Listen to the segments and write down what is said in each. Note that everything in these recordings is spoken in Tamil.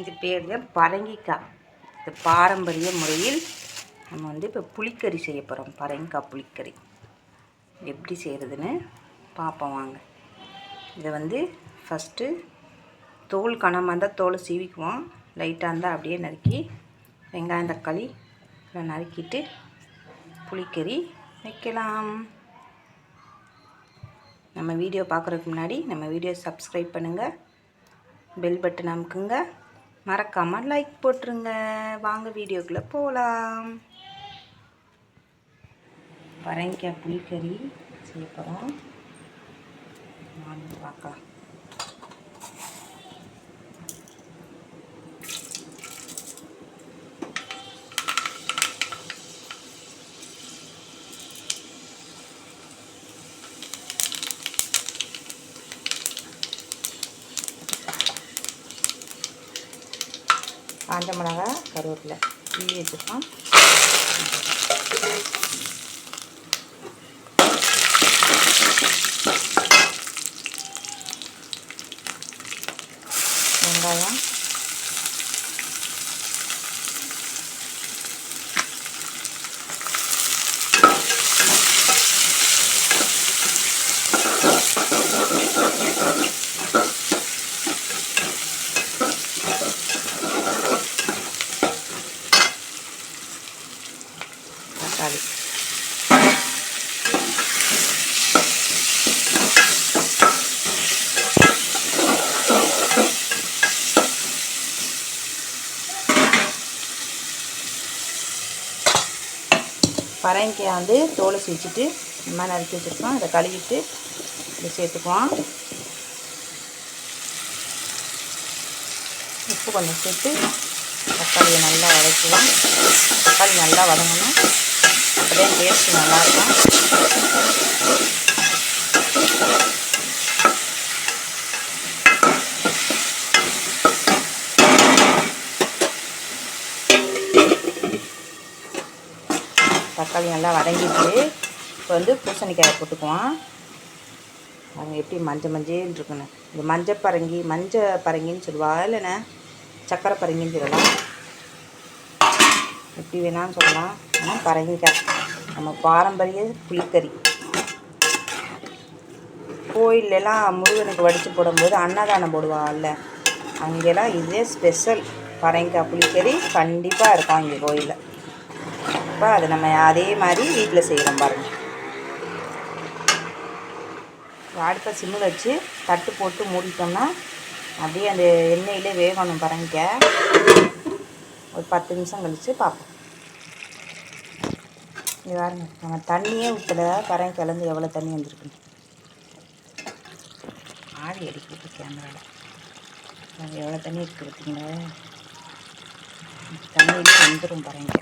இது பேர் தான் பரங்கிக்காய். இது பாரம்பரிய முறையில் நம்ம வந்து இப்போ புளிக்கறி செய்ய போகிறோம் பரங்கிக்காய் புளிக்கறி. எப்படி செய்கிறதுன்னு பார்ப்போம் வாங்க. இதை வந்து ஃபஸ்ட்டு தோல் கனமாக இருந்தால் தோலை சீவிக்குவோம். லைட்டாக இருந்தால் அப்படியே நறுக்கி வெங்காயம் தக்காளி நறுக்கிட்டு புளிக்கறி வைக்கலாம். நம்ம வீடியோ பார்க்குறதுக்கு முன்னாடி நம்ம வீடியோ சப்ஸ்கிரைப் பண்ணுங்கள் பெல் பட்டன் அமுக்குங்க. மறக்காமல் லைக் போட்டுருங்க. வாங்க வீடியோக்குள்ளே போகலாம் பரங்கிக்காய் புளிக்கறி. செய்ய போகிறோம் வாங்க பார்க்கலாம். காஞ்ச மிளகா கருவேப்பிலை கிள்ளி வச்சுருக்கோம் வெங்காயம் தக்காளி பரங்கிக்காய் வந்து தோலை சீச்சிட்டு இந்த மாதிரி நறுக்கி வச்சுருக்கோம். இதை கழுவிட்டு இதை சேர்த்துக்குவோம். உப்பு கொஞ்சம் சேர்த்து தக்காளியை நல்லா வதக்குவோம். தக்காளி நல்லா வதங்கணும். அப்படியே டேஸ்ட் நல்லாயிருக்கும் தக்காளி நல்லா வதங்கிட்டு இப்போ வந்து பூசணிக்காயை போட்டுக்குவோம். அவங்க எப்படி மஞ்சள் மஞ்சள் இருக்குன்னு. இந்த மஞ்சள் பரங்கி மஞ்சள் பரங்கின்னு சொல்லுவா. இல்லைண்ணே சக்கரை பரங்கின்னு சொல்லலாம். எப்படி வேணாலும் சொல்லலாம். ஆனால் பரங்கிக்காய். நம்ம பாரம்பரிய புளிக்கறி. கோயிலெலாம் முருகனுக்கு வடித்து போடும்போது அன்னதானம் போடுவாள்ல. அங்கெல்லாம் இதே ஸ்பெஷல் பரங்கிக்காய் புளிக்கறி கண்டிப்பாக இருக்கும் இங்கே கோயிலில். இப்போ அதை நம்ம அதே மாதிரி வீட்டில் செய்கிறோம் பாருங்கள் அடுப்பை சிம்மில் வச்சு தட்டு போட்டு மூடிட்டோம்னா அப்படியே அந்த எண்ணெயிலே வேகணும் பாருங்க. ஒரு பத்து நிமிஷம் கழித்து பார்ப்போம். இது பாருங்க நம்ம தண்ணியே ஊற்றல பறவை கிளம்பி எவ்வளோ தண்ணி வந்திருக்கு. ஆடி அடிக்கிட்டு கேமராவில் அது எவ்வளோ தண்ணி இருக்குது பார்த்தீங்களா தண்ணியிலே வந்துடும் பறவைங்க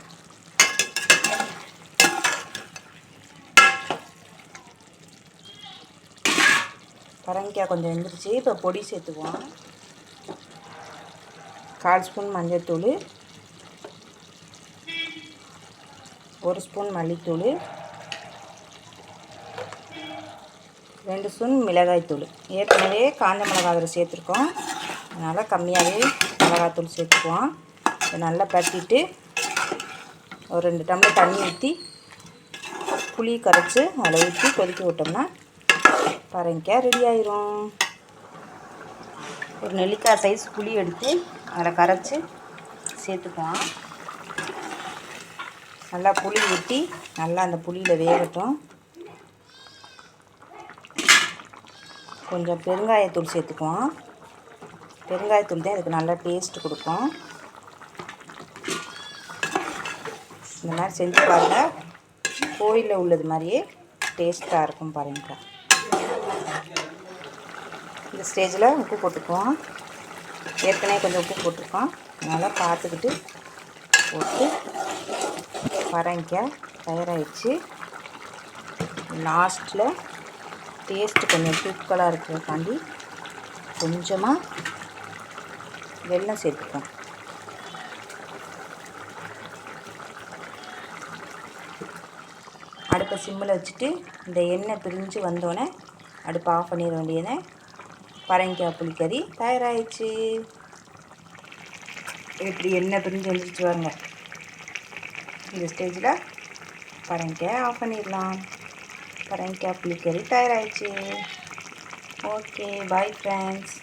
பரங்கிக்காய் கொஞ்சம் வெந்துருச்சு இப்போ பொடி சேர்த்துக்குவோம். கால் ஸ்பூன் மஞ்சள்தூள் ஒரு ஸ்பூன் மல்லித்தூள் ரெண்டு ஸ்பூன் மிளகாய்த்தூள். ஏற்கனவே காஞ்ச மிளகாய் அதில் சேர்த்துருக்கோம். அதனால் கம்மியாகவே மிளகாய்த்தூள் சேர்த்துக்குவோம். இதை நல்லா பரட்டிட்டு ஒரு ரெண்டு டம்ளர் தண்ணி ஊற்றி புளி கரைச்சி அதில் ஊற்றி கொதிக்க விட்டோம்னா பரங்கிக்காய் ரெடி ஆயிரும். ஒரு நெல்லிக்காய் சைஸ் புளி எடுத்து அதில் கரைச்சி சேர்த்துக்குவோம் நல்லா புளி ஊற்றி நல்லா அந்த புளியில் வேகட்டும். கொஞ்சம் பெருங்காயத்தூள் சேர்த்துக்குவோம். பெருங்காயத்தூள் தான் இதுக்கு நல்லா டேஸ்ட் கொடுக்கும். இந்த மாதிரி செஞ்சு பாருங்கள் கோயிலில் உள்ளது மாதிரியே டேஸ்ட்டாக இருக்கும் பாருங்கக்கா இந்த ஸ்டேஜில் உப்பு போட்டுக்குவோம். ஏற்கனவே கொஞ்சம் உப்பு போட்டிருக்கோம். அதனால் பார்த்துக்கிட்டு போட்டு பரங்கிக்காய் தயாராகிடுச்சு லாஸ்ட்டில் டேஸ்ட்டு கொஞ்சம் தூக்கலாக இருக்கிறதுக்காண்டி கொஞ்சமாக வெல்லம் சேர்த்துப்போம் அடுப்பை சிம்மில் வச்சுட்டு இந்த எண்ணெய் பிரிஞ்சு வந்தோடனே அடுப்பை ஆஃப் பண்ணிட வேண்டியது பரங்கிக்காய் புளிக்கறி தயாராகிடுச்சு எப்படி எண்ணெய் பிரிஞ்சு வந்துருச்சு வாங்க இந்த ஸ்டேஜில் பரங்கிக்காய் ஆஃப் பண்ணிடலாம். பரங்கிக்காய் புளிக்கறி தயாராகிடுச்சு ஓகே பாய் ஃப்ரெண்ட்ஸ்.